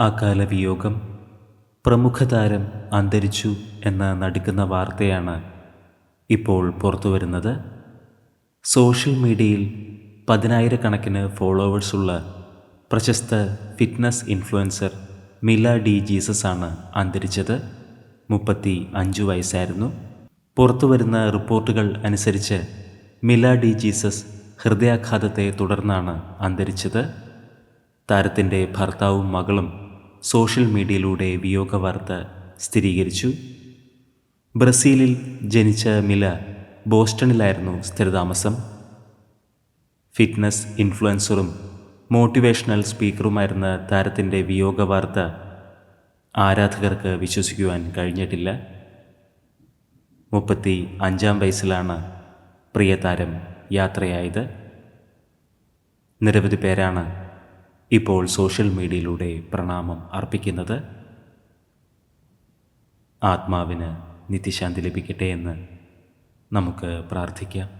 അകാല വിയോഗം പ്രമുഖ താരം അന്തരിച്ചു എന്ന നടുക്കുന്ന വാർത്തയാണ് ഇപ്പോൾ പുറത്തുവരുന്നത്. സോഷ്യൽ മീഡിയയിൽ പതിനായിരക്കണക്കിന് ഫോളോവേഴ്സുള്ള പ്രശസ്ത fitness influencer Mila de Jesus ആണ് അന്തരിച്ചത്. മുപ്പത്തി അഞ്ച് വയസ്സായിരുന്നു. പുറത്തുവരുന്ന റിപ്പോർട്ടുകൾ അനുസരിച്ച് മില ഡി ജീസസ് ഹൃദയാഘാതത്തെ തുടർന്നാണ് അന്തരിച്ചത്. താരത്തിന്റെ ഭർത്താവും മകളും സോഷ്യൽ മീഡിയയിലൂടെ വിയോഗ വാർത്ത സ്ഥിരീകരിച്ചു. ബ്രസീലിൽ ജനിച്ച മില ബോസ്റ്റണിലായിരുന്നു സ്ഥിരതാമസം. ഫിറ്റ്നസ് ഇൻഫ്ലുവൻസറും മോട്ടിവേഷണൽ സ്പീക്കറുമായിരുന്ന താരത്തിന്റെ വിയോഗ വാർത്ത ആരാധകർക്ക് വിശ്വസിക്കുവാൻ കഴിഞ്ഞിട്ടില്ല. മുപ്പത്തി അഞ്ചാം വയസ്സിലാണ് പ്രിയ താരം യാത്രയായത്. നിരവധി പേരാണ് ഇപ്പോൾ സോഷ്യൽ മീഡിയയിലൂടെ പ്രണാമം അർപ്പിക്കുന്നത് ആത്മാവിന് നിത്യശാന്തി ലഭിക്കട്ടെ എന്ന് നമുക്ക് പ്രാർത്ഥിക്കാം.